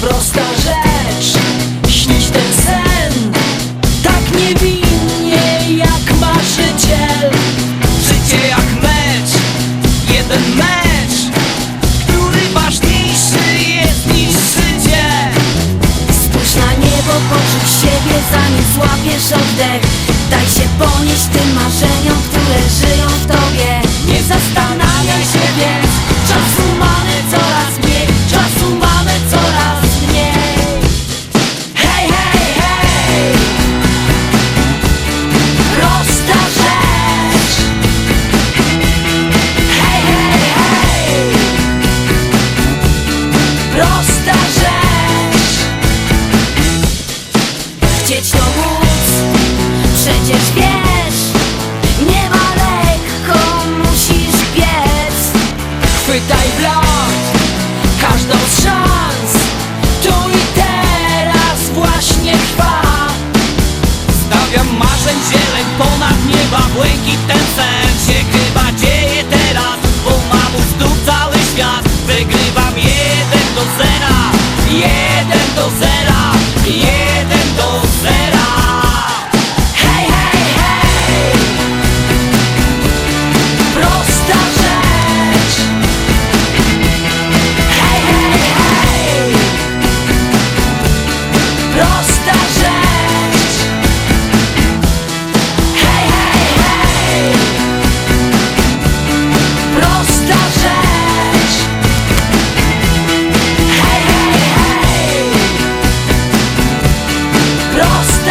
prosta rzecz. Śnić ten sen Tak niewinnie jak marzyciel. Życie jak mecz, jeden mecz Który ważniejszy jest niż życie. Spójrz na niebo, poczuj siebie zanim złapiesz oddech. Daj się ponieść być to móc Przecież wiesz Nie ma lekko Musisz biec. Chwytaj blok Każdą z szans Tu i teraz właśnie trwa. Stawiam marzeń zieleń ponad nieba Błękit ten sen się chyba dzieje teraz Bo mam u stóp cały świat. Wygrywam jeden do zera Jeden do zera Jeden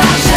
does